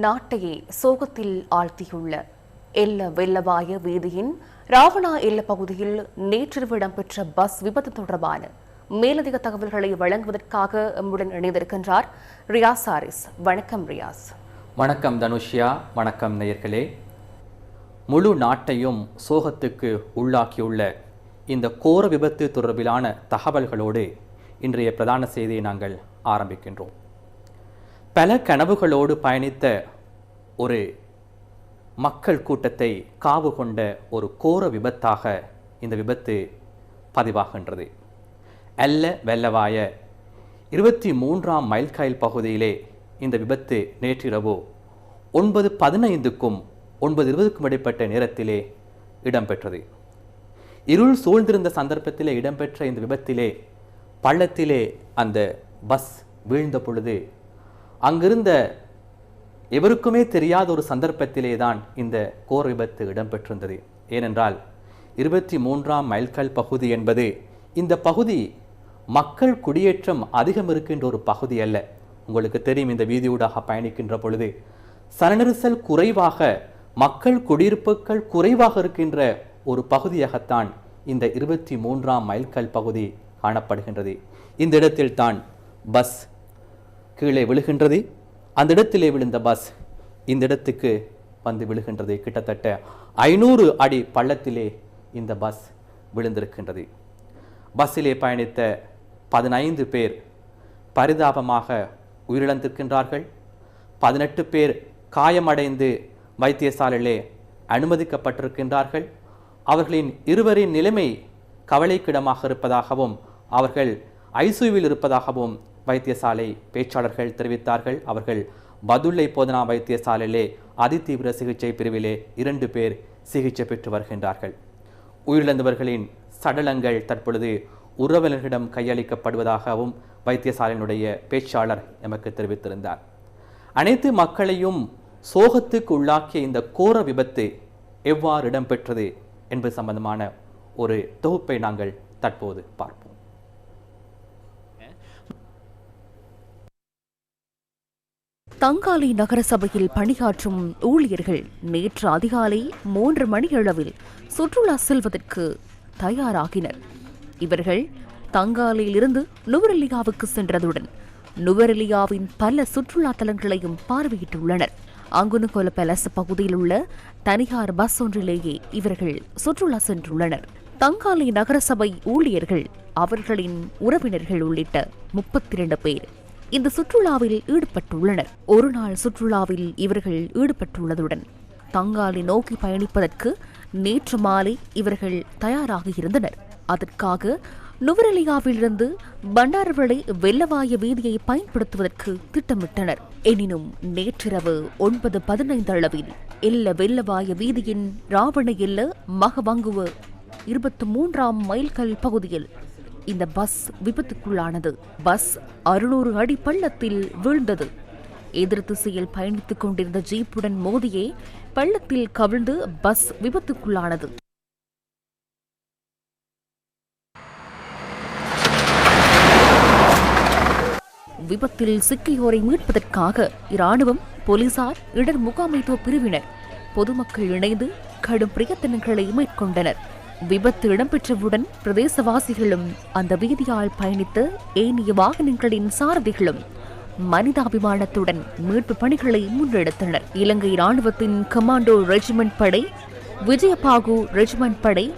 நாட்டையே சோகத்தில் ஆழ்த்தியுள்ள எல்ல வெள்ளவாய வீதியின் ராவணா எல்ல பகுதியில் நேற்றிரவு இடம்பெற்ற பஸ் விபத்து தொடர்பான மேலதிக தகவல்களை வழங்குவதற்காக எம்முடன் இணைந்திருக்கின்றார் ரியாஸ் ஹாரிஸ். வணக்கம் ரியாஸ். வணக்கம் தனுஷ்யா வணக்கம் நேயர்களே. முழு நாட்டையும் சோகத்துக்கு உள்ளாக்கியுள்ள இந்த கோர விபத்து தொடர்பிலான தகவல்களோடு இன்றைய பிரதான செய்தியை நாங்கள் ஆரம்பிக்கின்றோம். பல கனவுகளோடு பயணித்த ஒரு மக்கள் கூட்டத்தை காவு கொண்ட ஒரு கோர விபத்தாக இந்த விபத்து பதிவாகின்றது. அல்ல வெள்ளவாய இருபத்தி மூன்றாம் மைல்காயில் பகுதியிலே இந்த விபத்து நேற்றிரவு ஒன்பது பதினைந்துக்கும் ஒன்பது இருபதுக்கும் இடைப்பட்ட நேரத்திலே இடம்பெற்றது. இருள் சூழ்ந்திருந்த சந்தர்ப்பத்திலே இடம்பெற்ற இந்த விபத்திலே பள்ளத்திலே அந்த பஸ் வீழ்ந்த பொழுது அங்கிருந்த எவருக்குமே தெரியாத ஒரு சந்தர்ப்பத்திலே தான் இந்த கோர் விபத்து இடம்பெற்றிருந்தது. ஏனென்றால் இருபத்தி மூன்றாம் மைல்கல் பகுதி என்பது இந்த பகுதி மக்கள் குடியேற்றம் அதிகம் இருக்கின்ற ஒரு பகுதி அல்ல. உங்களுக்கு தெரியும் இந்த வீதியூடாக பயணிக்கின்ற பொழுது சனநெரிசல் குறைவாக மக்கள் குடியிருப்புகள் குறைவாக இருக்கின்ற ஒரு பகுதியாகத்தான் இந்த இருபத்தி மூன்றாம் மைல்கல் பகுதி காணப்படுகின்றது. இந்த இடத்தில் தான் பஸ் கீழே விழுகின்றது. அந்த இடத்திலே விழுந்த பஸ் இந்த இடத்துக்கு வந்து விழுகின்றது. கிட்டத்தட்ட ஐநூறு அடி பள்ளத்திலே இந்த பஸ் விழுந்திருக்கின்றது. பஸ்ஸிலே பயணித்த பதினைந்து பேர் பரிதாபமாக உயிரிழந்திருக்கின்றார்கள். பதினெட்டு பேர் காயமடைந்து வைத்தியசாலையிலே அனுமதிக்கப்பட்டிருக்கின்றார்கள். அவர்களின் இருவரின் நிலைமை கவலைக்கிடமாக இருப்பதாகவும் அவர்கள் ஐசியூவில் இருப்பதாகவும் வைத்தியசாலை பேச்சாளர்கள் தெரிவித்தார்கள். அவர்கள் பதுல்லை போதனா வைத்தியசாலையிலே அதிதீவிர சிகிச்சை பிரிவிலே இரண்டு பேர் சிகிச்சை பெற்று வருகின்றார்கள். உயிரிழந்தவர்களின் சடலங்கள் தற்பொழுது உறவினர்களிடம் கையளிக்கப்படுவதாகவும் வைத்தியசாலையினுடைய பேச்சாளர் எமக்கு தெரிவித்திருந்தார். அனைத்து மக்களையும் சோகத்துக்கு உள்ளாக்கிய இந்த கோர விபத்து எவ்வாறு இடம்பெற்றது என்பது சம்பந்தமான ஒரு தொகுப்பை நாங்கள் தற்போது பார்ப்போம். தங்காலி நகரசபையில் பணியாற்றும் ஊழியர்கள் நேற்று அதிகாலை மூன்று மணியளவில் சுற்றுலா செல்வதற்கு தயாராகினர். இவர்கள் தங்காலியிலிருந்து நுவரெலியாவுக்கு சென்றதுடன் நுவரெலியாவின் பல சுற்றுலா தலங்களையும் பார்வையிட்டுள்ளனர். அங்குனுகோல பேலஸ் பகுதியில் உள்ள தனியார் பஸ் ஒன்றிலேயே இவர்கள் சுற்றுலா சென்றுள்ளனர். தங்காலை நகரசபை ஊழியர்கள் அவர்களின் உறவினர்கள் உள்ளிட்ட முப்பத்தி இரண்டு பேர். இந்த சுற்றுலாவில் ஈடுபட்டுள்ளனர். ஒரு நாள் சுற்றுலாவில் இவர்கள் ஈடுபட்டுள்ளதுடன் தங்காலை நோக்கி பயணிப்பதற்கு நேற்று மாலை இவர்கள் தயாராக இருந்தனர். அதற்காக நுவரெலியாவிலிருந்து பண்டாரவளை வெள்ளவாய வீதியை பயன்படுத்துவதற்கு திட்டமிட்டனர். எனினும் நேற்றிரவு ஒன்பது பதினைந்து அளவில் எல்ல வெள்ளவாய வீதியின் ராவண எல்ல மகவங்குவ இருபத்தி மூன்றாம் மைல்கல் பகுதியில் இந்த பஸ் விபத்துக்குள்ளானது. பஸ் அறுநூறு அடி பள்ளத்தில் வீழ்ந்தது. எதிர் திசையில் பயணித்துக் கொண்டிருந்த ஜீப்புடன் மோதியே பள்ளத்தில் கவிழ்ந்து பஸ் விபத்துக்குள்ளானது. விபத்தில் சிக்கியோரை மீட்பதற்காக இராணுவம் போலீசார் இடர் முகாமைத்துவ பிரிவினர் பொதுமக்கள் இணைந்து கடும் பிரயத்தனங்களை மேற்கொண்டனர். விபத்து இடம்பெற்றவுடன் பிரதேசவாசிகளும் அந்த வீதியால் பயணித்த ஏனைய வாகனங்களின் சாரதிகளும் மனிதாபிமானத்துடன் மீட்பு பணிகளை முன்னெடுத்தனர். இலங்கை ராணுவத்தின் கமாண்டோ ரெஜிமெண்ட் படை விஜயபாகு ரெஜிமெண்ட் படை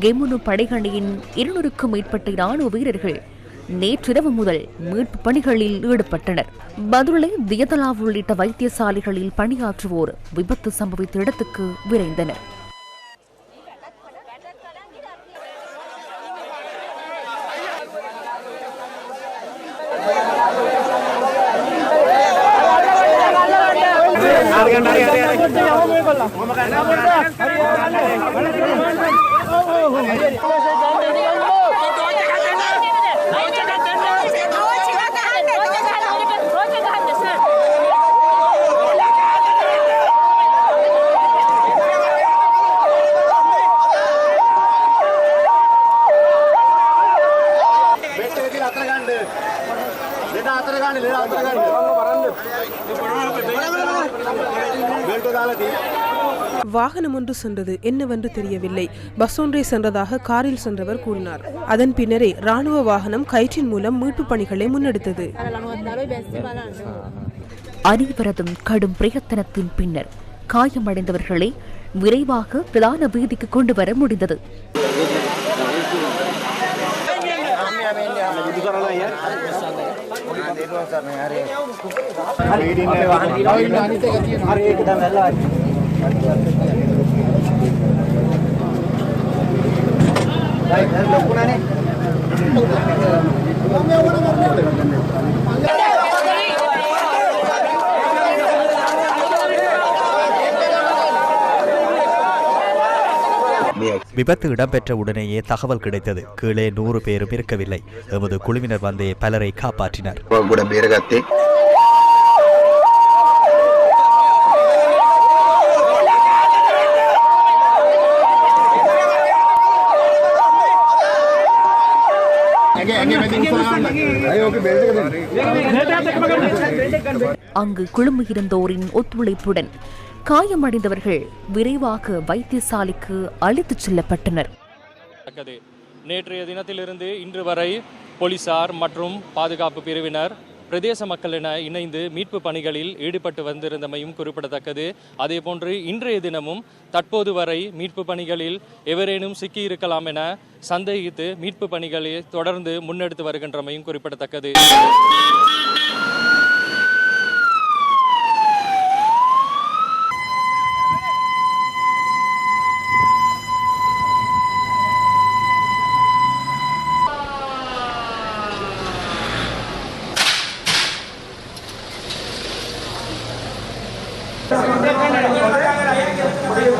கெமுனு படைகளின் இருநூறுக்கும் மேற்பட்ட ராணுவ வீரர்கள் நேற்றிரவு முதல் மீட்பு பணிகளில் ஈடுபட்டனர். பதுளை தியதலா உள்ளிட்ட வைத்தியசாலைகளில் பணியாற்றுவோர் விபத்து சம்பவித்த இடத்துக்கு விரைந்தனர். வாகனம் ஒன்று சென்றது. என்னவென்று தெரியவில்லை. பஸ் ஒன்றே சென்றதாக காரில் சென்றவர் கூறினார். அதன் பின்னரே ராணுவ வாகனம் கயிற்றின் மூலம் மீட்பு பணிகளை முன்னெடுத்தது. அனைவரதும் கடும் பிரயத்தனத்தின் பின்னர் காயமடைந்தவர்களை விரைவாக பிரதான வீதிக்கு கொண்டு வர முடிந்தது. விபத்து இடம்பெற்ற உடனேயே தகவல் கிடைத்தது. கீழே நூறு பேரும் இருக்கவில்லை. எமது குழுவினர் வந்தே பலரை காப்பாற்றினர். அங்கு குழுமியிருந்தோரின் ஒத்துழைப்புடன் காயமடைந்தவர்கள் விரைவாக வைத்தியசாலைக்கு அழைத்துச் செல்லப்பட்டனர். நேற்றைய தினத்திலிருந்து இன்று வரை போலீசார் மற்றும் பாதுகாப்பு பிரிவினர் பிரதேச மக்கள் என இணைந்து மீட்பு பணிகளில் ஈடுபட்டு வந்திருந்தமையும் குறிப்பிடத்தக்கது. அதே போன்று இன்றைய தினமும் தற்போது வரை மீட்பு பணிகளில் எவரேனும் சிக்கியிருக்கலாம் என சந்தேகித்து மீட்பு பணிகளை தொடர்ந்து முன்னெடுத்து வருகின்றமையும் குறிப்பிடத்தக்கது. अरे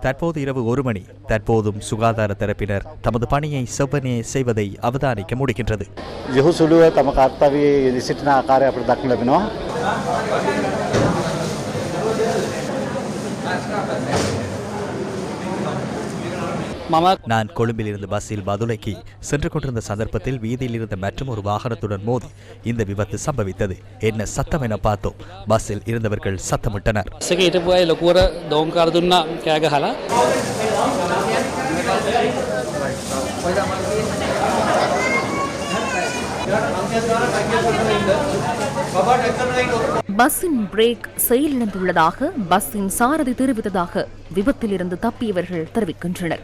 தற்போது இரவு ஒரு மணி. தற்போதும் சுகாதார தரப்பினர் தமது பணியை செவ்வனே செய்வதை அவதானிக்க முடிகின்றது. தமக்கு அத்தாவி சிட்டின ஆக்காரை அப்படி தக்கலபினோ நான் கொழும்பில் இருந்து பஸ்ஸில் பதுளைக்கு சென்று கொண்டிருந்த சந்தர்ப்பத்தில் வீதியில் இருந்த மற்றும் ஒரு வாகனத்துடன் மோதி இந்த விபத்து சம்பவித்தது. என்ன சத்தம் என பார்த்தோம். பஸ்ஸில் இருந்தவர்கள் சத்தமிட்டனர். එක பஸ்ஸின் பிரேக் செயலிழந்துள்ளதாக பஸ்ஸின் சாரதி தெரிவித்ததாக விபத்தில் இருந்து தப்பியவர்கள் தெரிவிக்கின்றனர்.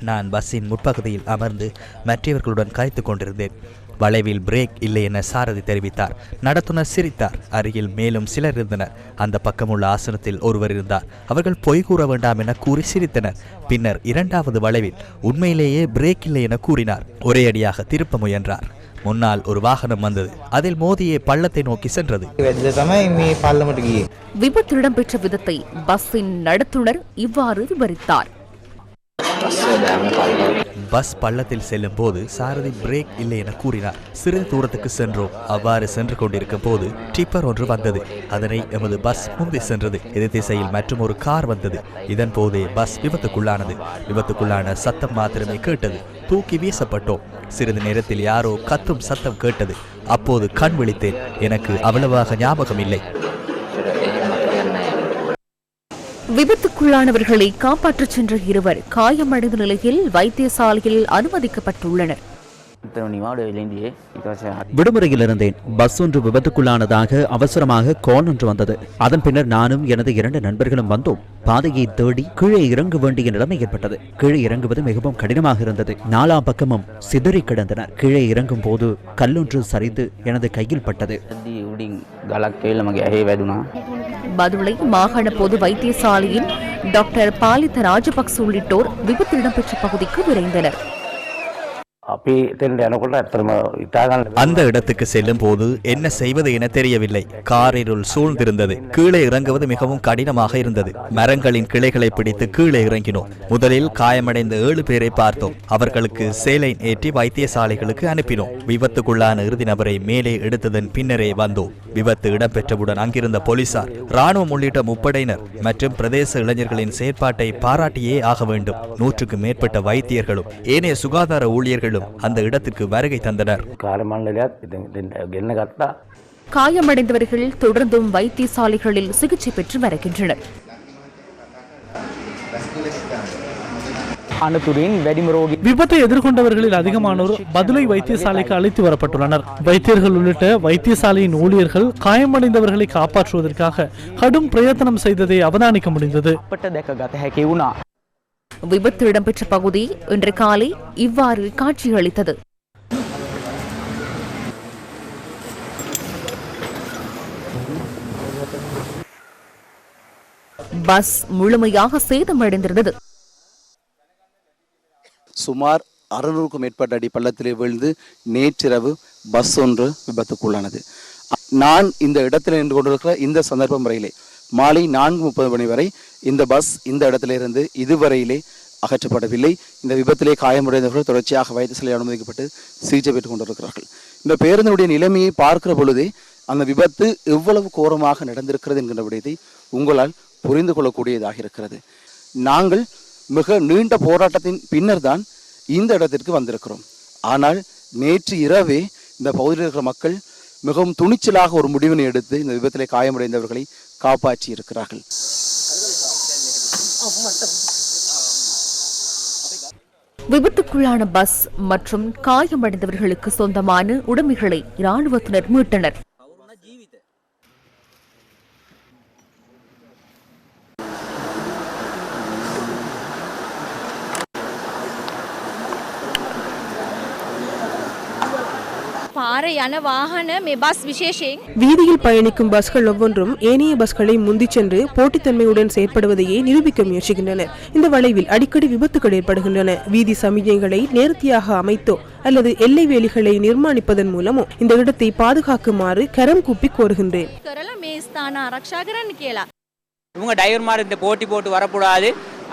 நான் பஸ்ஸின் முற்பகுதியில் அமர்ந்து மற்றவர்களுடன் காய்த்துக் கொண்டிருந்தேன். வளைவில் பிரேக் இல்லை என சாரதி தெரிவித்தார். நடத்துனர் சிரித்தார். அருகில் மேலும் சிலர் இருந்தனர். அந்த பக்கமுள்ள ஆசனத்தில் ஒருவர் இருந்தார். அவர்கள் பொய் கூற வேண்டாம் என கூறி சிரித்தனர். பின்னர் இரண்டாவது வளைவில் உண்மையிலேயே பிரேக் இல்லை என கூறினார். ஒரே அடியாக திருப்ப முயன்றார். முன்னால் ஒரு வாகனம் வந்தது. அதில் மோதிய பள்ளத்தை நோக்கி சென்றது. விபத்து இடம்பெற்ற விதத்தை பஸ்ஸின் நடத்துனர் இவ்வாறு விவரித்தார். பஸ் பள்ளத்தில் செல்லும் போது சாரதி பிரேக் இல்லை என கூறினார். சிறிது தூரத்துக்கு சென்றோம். அவ்வாறு சென்று கொண்டிருக்கும் போது டிப்பர் ஒன்று வந்தது. அதனை எமது பஸ் முந்தி சென்றது. எதிர் திசையில் மற்றும் ஒரு கார் வந்தது. இதன் போதே பஸ் விபத்துக்குள்ளானது. விபத்துக்குள்ளான சத்தம் மாத்திரமே கேட்டது. தூக்கி வீசப்பட்டோம். சிறிது நேரத்தில் யாரோ கத்தும் சத்தம் கேட்டது. அப்போது கண் விழித்தேன். எனக்கு அவ்வளவாக ஞாபகம் இல்லை விபத்துக்குள்ளானவர்களை காப்பாற்றச் சென்ற இருவர் காயமடைந்த நிலையில் வைத்தியசாலையில் அனுமதிக்கப்பட்டுள்ளனர். விடுமுறையில் இருந்தேன் பஸ் ஒன்று விபத்துக்குள்ளானதாக அவசரமாக கோல் ஒன்று வந்தது. அதன் பின்னர் நானும் எனது இரண்டு நண்பர்களும் வந்தோம். பாதையை தேடி கீழே இறங்க வேண்டிய நிலைமை ஏற்பட்டது. கீழே இறங்குவது மிகவும் கடினமாக இருந்தது. நாலா பக்கமும் சிதறி கிடந்தனர். கீழே இறங்கும் போது கல்லொன்று சரிந்து எனது கையில் பட்டது. மதுரை மாகாண பொது வைத்தியசாலையில் டாக்டர் பாலித ராஜபக்ச உள்ளிட்டோர் விபத்து இடம்பெற்ற பகுதிக்கு விரைந்தனர். அந்த இடத்துக்கு செல்லும் போது என்ன செய்வது என தெரியவில்லை. காரிருள் சூழ்ந்திருந்தது. கீழே இறங்குவது மிகவும் கடினமாக இருந்தது. மரங்களின் கிளைகளை பிடித்து கீழே இறங்கினோம். முதலில் காயமடைந்த ஏழு பேரை பார்த்தோம். அவர்களுக்கு சேலைன் ஏற்றி வைத்தியசாலைகளுக்கு அனுப்பினோம். விபத்துக்குள்ளான இறுதி நபரை மேலே எடுத்ததன் பின்னரே வந்தோம். விபத்து இடம்பெற்றவுடன் அங்கிருந்த போலீசார் ராணுவம் உள்ளிட்ட முப்படையினர் மற்றும் பிரதேச இளைஞர்களின் செயற்பாட்டை பாராட்டியே ஆக வேண்டும். நூற்றுக்கு மேற்பட்ட வைத்தியர்களும் ஏனைய சுகாதார ஊழியர்களும் அதிகாரிகளும் அந்த இடத்திற்கு வருகை தந்தனர். காயமடைந்தவர்கள் தொடர்ந்தும் வைத்தியசாலைகளில் சிகிச்சை பெற்று வருகின்றனர். விபத்தை எதிர்கொண்டவர்களில் அதிகமானோர் பதுளை வைத்தியசாலைக்கு அழைத்து வரப்பட்டுள்ளனர். வைத்தியர்கள் உள்ளிட்ட வைத்தியசாலையின் ஊழியர்கள் காயமடைந்தவர்களை காப்பாற்றுவதற்காக கடும் பிரயத்தனம் செய்ததை அவதானிக்க முடிந்தது. விபத்து இடம்பெற்ற பகுதி இன்று காலை இவ்வாறு காட்சியளித்தது. பஸ் முழுமையாக சேதமடைந்திருந்தது. சுமார் அறுநூறுக்கும் மேற்பட்ட அடி பள்ளத்திலே விழுந்து நேற்றிரவு பஸ் ஒன்று விபத்துக்குள்ளானது. நான் இந்த இடத்தில் நின்று கொண்டிருக்கிற இந்த சந்தர்ப்பம் வரையிலே மாலை நான்கு முப்பது மணி வரை இந்த பஸ் இந்த இடத்திலிருந்து இதுவரையிலே அகற்றப்படவில்லை. இந்த விபத்திலே காயமடைந்தவர்கள் தொடர்ச்சியாக வைத்தியசாலை அனுமதிக்கப்பட்டு சிகிச்சை பெற்றுக் கொண்டிருக்கிறார்கள். இந்த பேருந்தினுடைய நிலைமையை பார்க்கிற பொழுதே அந்த விபத்து எவ்வளவு கோரமாக நடந்திருக்கிறது என்கிற விடயத்தை உங்களால் புரிந்து கொள்ளக்கூடியதாக இருக்கிறது. நாங்கள் மிக நீண்ட போராட்டத்தின் பின்னர் தான் இந்த இடத்திற்கு வந்திருக்கிறோம். ஆனால் நேற்று இரவே இந்த பகுதியில் இருக்கிற மக்கள் மிகவும் துணிச்சலாக ஒரு முடிவினை எடுத்து இந்த விபத்திலே காயமடைந்தவர்களை காப்பாற்றி இருக்கிறார்கள் விபத்துக்குள்ளான பஸ் மற்றும் காயமடைந்தவர்களுக்கு சொந்தமான உடைமைகளை இராணுவத்தினர் மீட்டனர். පාර යන වාහන මේ බස් විශේෂයෙන් வீதியில் பயணிக்கும் பஸ்கள் ஒவ்வொன்றும் ஏனைய பஸ்களை முந்திச் சென்று போட்டித்தன்மையுடன் செயற்படுவதையே நிரூபிக்க முயற்சிக்கின்றன இந்த வளைவில் அடிக்கடி விபத்துகள் ஏற்படுகின்றன வீதி சமிக்ஞைகளை நேர்த்தியாக அமைத்தோ அல்லது எல்லை வேலிகளை நிர்மாணிப்பதன் மூலமோ இந்த இடத்தை பாதுகாக்குமாறு கரம் கூப்பி கோருகின்றேன் කරලා මේ ස්ථාන ආරක්ෂා කරන්න කියලා. இவங்க டிரைவர் மாதிரி இந்த போட்டி போட்டு வரக்கூடாது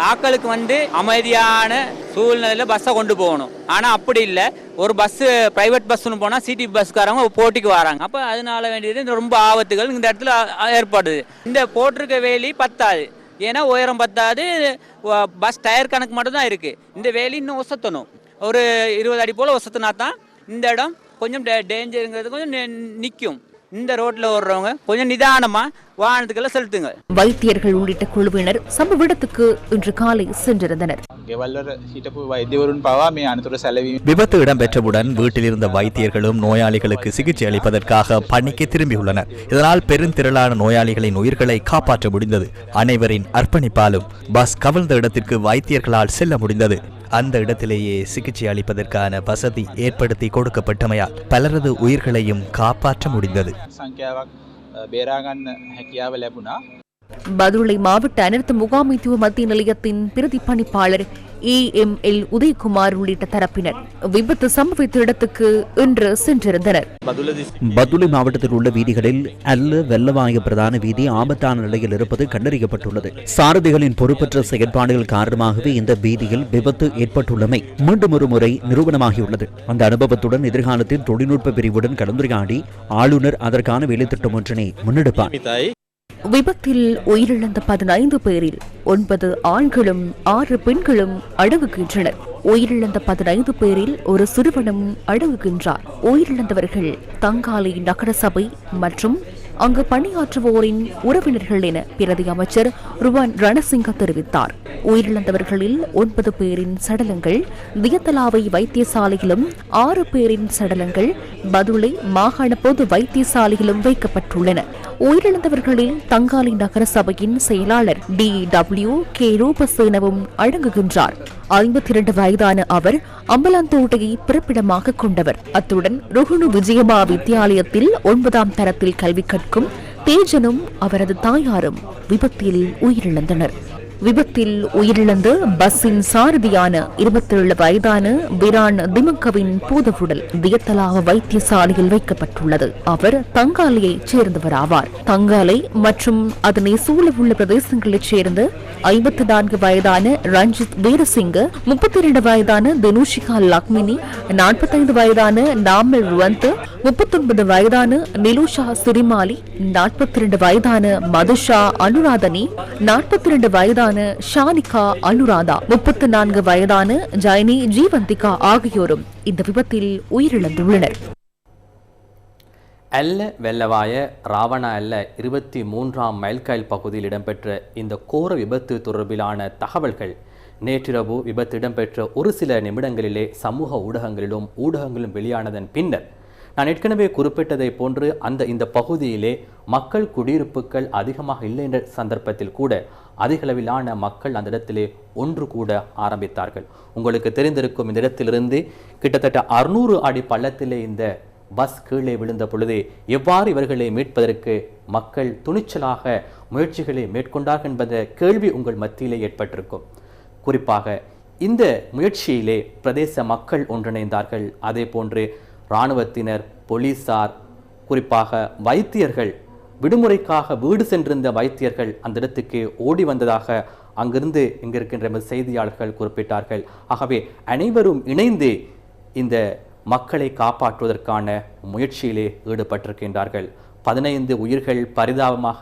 ஆக்களுக்கு வந்து அமைதியான சூழ்நிலையில் பஸ்ஸை கொண்டு போகணும். ஆனால் அப்படி இல்லை. ஒரு பஸ்ஸு ப்ரைவேட் பஸ்ஸுன்னு போனால் சிட்டி பஸ்காரங்க போட்டிக்கு வராங்க. அப்போ அதனால வேண்டியது இந்த ரொம்ப ஆபத்துகள் இந்த இடத்துல ஏற்படுது. இந்த போட்டிருக்க வேலி பத்தாது. ஏன்னா உயரம் பத்தாது. பஸ் டயர் கணக்கு மட்டும் தான் இருக்குது இந்த வேலி இன்னும் ஒசத்தணும். ஒரு இருபது அடி போல் ஒசத்துனா தான் இந்த இடம் கொஞ்சம் டே டேஞ்சருங்கிறது கொஞ்சம் நிற்கும் இந்த ரோட்ல ஓடுறவங்க கொஞ்சம் நிதானமா வாகனத்துக்கெல்லாம் செலுத்துங்க. வைத்தியர்கள் உள்ளிட்ட குழுவினர் சம்பவ இடத்துக்கு இன்று காலை சென்றிருந்தனர். ගෙවල්වල හිටපු වෛද්‍යවරුන් පවා මේ අනතුර සැලවීම விபத்து இடம்பெற்றவுடன் வீட்டில் இருந்த வைத்தியர்களும் நோயாளிகளுக்கு சிகிச்சை அளிப்பதற்காக பணிக்கு திரும்பியுள்ளனர் இதனால் பெருந்திரளான நோயாளிகளின் உயிர்களை காப்பாற்ற முடிந்தது அனைவரின் அர்ப்பணிப்பாலும் பஸ் கவிழ்ந்த இடத்திற்கு வைத்தியர்களால் செல்ல முடிந்தது அந்த இடத்திலேயே சிகிச்சை அளிப்பதற்கான வசதி ஏற்படுத்தி கொடுக்கப்பட்டமையால் பலரது உயிர்களையும் காப்பாற்ற முடிந்தது பதுளை மாவட்ட அனர்த்த முகாமைத்துவ மத்திய நிலையத்தின் பிரதி ஏ எம் எல் உதயகுமார் உள்ளிட்ட தரப்பினர். விபத்து சம்பவித்த இடத்துக்கு இன்று சென்றிருந்தனர். பதுளை மாவட்டத்தில் உள்ள வீதிகளில் அல்ல வெள்ளவாய பிரதான வீதி ஆபத்தான நிலையில் இருப்பது கண்டறியப்பட்டுள்ளது. சாரதிகளின் பொறுப்பற்ற செயற்பாடுகள் காரணமாகவே இந்த வீதியில் விபத்து ஏற்பட்டுள்ளமை மீண்டும் ஒரு முறை நிறுவனமாகியுள்ளது அந்த அனுபவத்துடன் எதிர்காலத்தில் தொழில்நுட்ப பிரிவுடன் கலந்துரையாடி ஆளுநர் அதற்கான வேலைத்திட்டம் ஒன்றினை முன்னெடுப்பார். விபத்தில் உயிரிழந்த பதினைந்து பேரில் ஒன்பது ஆண்களும் ஆறு பெண்களும் அடங்குகின்றனர். உயிரிழந்த பதினைந்து பேரில் ஒரு சிறுவனும் அடங்குகின்றார். உயிரிழந்தவர்கள் தங்காலை நகரசபை மற்றும் அங்கு பணியாற்றுவோரின் உறவினர்கள் என பிரதி அமைச்சர் ருவான் ரணசிங்க தெரிவித்தார். உயிரிழந்தவர்களில் ஒன்பது பேரின் சடலங்கள் வியத்தலாவை வைத்தியசாலையிலும் ஆறு பேரின் சடலங்கள் பதுளை மாகாண பொது வைத்தியசாலையிலும் வைக்கப்பட்டுள்ளன. உயிரிழந்தவர்களில் தங்காலி நகர சபையின் செயலாளர் டி டபிள்யூ கே ரூபசேனவும் அடங்குகின்றார். ஐம்பத்தி இரண்டு வயதான அவர் அம்பலாந்தோட்டையை பிறப்பிடமாக கொண்டவர். அத்துடன் ருகுணு விஜயமா வித்தியாலயத்தில் ஒன்பதாம் தரத்தில் கல்வி கற்கும் தேஜனும் அவரது தாயாரும் விபத்தில் உயிரிழந்தனர். விபத்தில் உயிரிழந்த பஸ்ஸின் சாரதியான இருபத்தேழு வயதான விரான் திமுகவின் பூதவுடல் வியத்தலாக வைத்தியசாலையில் வைக்கப்பட்டுள்ளது. அவர் தங்காலையைச் சேர்ந்தவர் ஆவார் தங்காலை மற்றும் அதனை சூழவுள்ள பிரதேசங்களைச் சேர்ந்த ஐம்பத்தி நான்கு வயதான ரஞ்சித் வீரசிங்க முப்பத்தி இரண்டு வயதான தனுஷிகா லக்மினி நாற்பத்தைந்து வயதான நாமல் ருவந்த் முப்பத்தொன்பது வயதான நிலுஷா சிரிமாலி நாற்பத்தி இரண்டு வயதான மதுஷா அனுராதனி நாற்பத்தி இரண்டு வயதான ஷானிகா அனுராதா முப்பத்தி நான்கு வயதான ஜைனி ஜீவந்திகா ஆகியோரும் இந்த விபத்தில் உயிரிழந்துள்ளனர். அல்ல வெள்ளவாய ராவண அல்ல இருபத்தி மூன்றாம் மைல்கல் பகுதியில் இடம்பெற்ற இந்த கோர விபத்து தொடர்பிலான தகவல்கள் நேற்றிரவு விபத்து இடம்பெற்ற ஒரு சில நிமிடங்களிலே சமூக ஊடகங்களிலும் ஊடகங்களும் வெளியானதன் பின்னர் நான் ஏற்கனவே குறிப்பிட்டதை போன்று அந்த இந்த பகுதியிலே மக்கள் குடியிருப்புகள் அதிகமாக இல்லை என்ற சந்தர்ப்பத்தில் கூட அதிகளவிலான மக்கள் அந்த இடத்திலே ஒன்று கூட ஆரம்பித்தார்கள். உங்களுக்கு தெரிந்திருக்கும் இந்த இடத்திலிருந்து கிட்டத்தட்ட அறுநூறு அடி பள்ளத்திலே இந்த பஸ் கீழே விழுந்த பொழுது எவ்வாறு இவர்களை மீட்பதற்கு மக்கள் துணிச்சலாக முயற்சிகளை மேற்கொண்டார்கள் என்பத கேள்வி உங்கள் மத்தியிலே ஏற்பட்டிருக்கும். குறிப்பாக இந்த முயற்சியிலே பிரதேச மக்கள் ஒன்றிணைந்தார்கள். அதே போன்று இராணுவத்தினர் போலீசார் குறிப்பாக வைத்தியர்கள் விடுமுறைக்காக வீடு சென்றிருந்த வைத்தியர்கள் அந்த இடத்துக்கு ஓடி வந்ததாக அங்கிருந்து இங்கிருக்கின்ற எமது செய்தியாளர்கள் குறிப்பிட்டார்கள். ஆகவே அனைவரும் இணைந்து இந்த மக்களை காப்பாற்றுவதற்கான முயற்சியிலே ஈடுபட்டிருக்கின்றார்கள். பதினைந்து உயிர்கள் பரிதாபமாக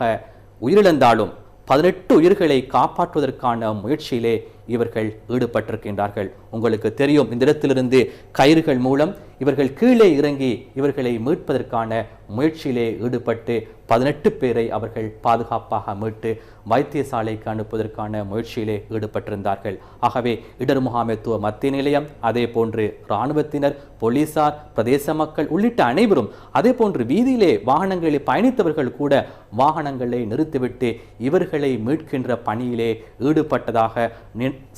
உயிரிழந்தாலும் பதினெட்டு உயிர்களை காப்பாற்றுவதற்கான முயற்சியிலே இவர்கள் ஈடுபட்டிருக்கின்றார்கள். உங்களுக்கு தெரியும் இந்த இடத்திலிருந்து கயிறுகள் மூலம் இவர்கள் கீழே இறங்கி இவர்களை மீட்பதற்கான முயற்சியிலே ஈடுபட்டு பதினெட்டு பேரை அவர்கள் பாதுகாப்பாக மீட்டு வைத்தியசாலைக்கு அனுப்புவதற்கான முயற்சியிலே ஈடுபட்டிருந்தார்கள். ஆகவே இடர் முகாமைத்துவ மத்திய நிலையம் அதே போன்று இராணுவத்தினர் போலீசார் பிரதேச மக்கள் உள்ளிட்ட அனைவரும் அதே போன்று வீதியிலே வாகனங்களில் பயணித்தவர்கள் கூட வாகனங்களை நிறுத்திவிட்டு இவர்களை மீட்கின்ற பணியிலே ஈடுபட்டதாக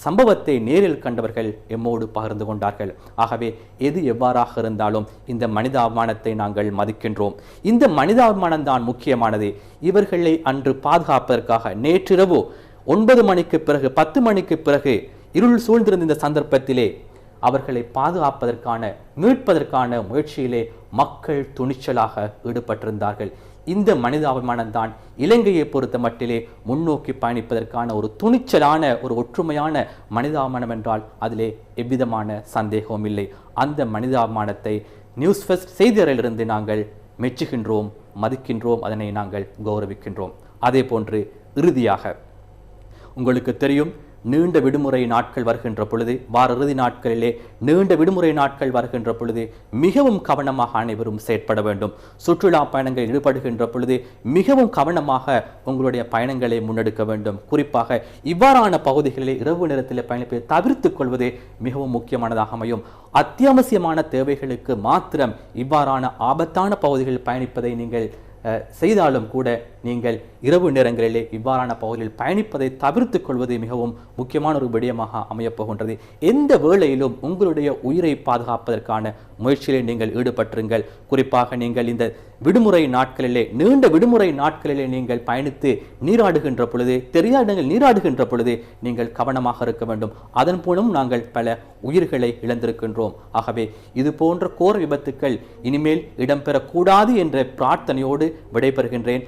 சம்பவத்தை நேரில் கண்டவர்கள் எம்மோடு பகிர்ந்து கொண்டார்கள். ஆகவே எது எவ்வாறாக இருந்தாலும் இந்த மனிதாபிமானத்தை நாங்கள் மதிக்கின்றோம். இந்த மனிதாபிமானம் தான் முக்கியமானது. இவர்களை அன்று பாதுகாப்பதற்காக நேற்றிரவு ஒன்பது மணிக்கு பிறகு பத்து மணிக்கு பிறகு இருள் சூழ்ந்திருந்த இந்த சந்தர்ப்பத்திலே அவர்களை பாதுகாப்பதற்கான மீட்பதற்கான முயற்சியிலே மக்கள் துணிச்சலாக ஈடுபட்டிருந்தார்கள். இந்த மனிதாபிமானம் தான் இலங்கையை பொறுத்த மட்டிலே முன்னோக்கி பயணிப்பதற்கான ஒரு துணிச்சலான ஒரு ஒற்றுமையான மனிதாபிமானம் என்றால் அதிலே எவ்விதமான சந்தேகமும் இல்லை. அந்த மனிதாபிமானத்தை நியூஸ் ஃபெஸ்ட் செய்தியறையிலிருந்து நாங்கள் மெச்சுகின்றோம் மதிக்கின்றோம் அதனை நாங்கள் கௌரவிக்கின்றோம். அதே போன்று இறுதியாக உங்களுக்கு தெரியும் நீண்ட விடுமுறை நாட்கள் வருகின்ற பொழுது வார இறுதி நாட்களிலே நீண்ட விடுமுறை நாட்கள் வருகின்ற பொழுது மிகவும் கவனமாக அனைவரும் செயற்பட வேண்டும். சுற்றுலா பயணங்களில் ஈடுபடுகின்ற பொழுது மிகவும் கவனமாக உங்களுடைய பயணங்களை முன்னெடுக்க வேண்டும். குறிப்பாக இவ்வாறான பகுதிகளில் இரவு நேரத்தில் பயணிப்பதை தவிர்த்துக் கொள்வதே மிகவும் முக்கியமானதாக அமையும். அத்தியாவசியமான தேவைகளுக்கு மாத்திரம் இவ்வாறான ஆபத்தான பகுதிகளில் பயணிப்பதை நீங்கள் செய்தாலும் கூட நீங்கள் இரவு நேரங்களிலே இவ்வாறான பகுதியில் பயணிப்பதை தவிர்த்து கொள்வது மிகவும் முக்கியமான ஒரு விடயமாக அமையப்போகின்றது. எந்த வேளையிலும் உங்களுடைய உயிரை பாதுகாப்பதற்கான முயற்சியிலே நீங்கள் ஈடுபட்டிருங்கள். குறிப்பாக நீங்கள் இந்த விடுமுறை நாட்களிலே நீண்ட விடுமுறை நாட்களிலே நீங்கள் பயணித்து நீராடுகின்ற பொழுது தெரியாத இடங்கள் நீராடுகின்ற பொழுது நீங்கள் கவனமாக இருக்க வேண்டும். அதன் மூலம் நாங்கள் பல உயிர்களை இழந்திருக்கின்றோம். ஆகவே இது போன்ற கோர விபத்துக்கள் இனிமேல் இடம்பெறக்கூடாது என்ற பிரார்த்தனையோடு விடைபெறுகின்றேன்.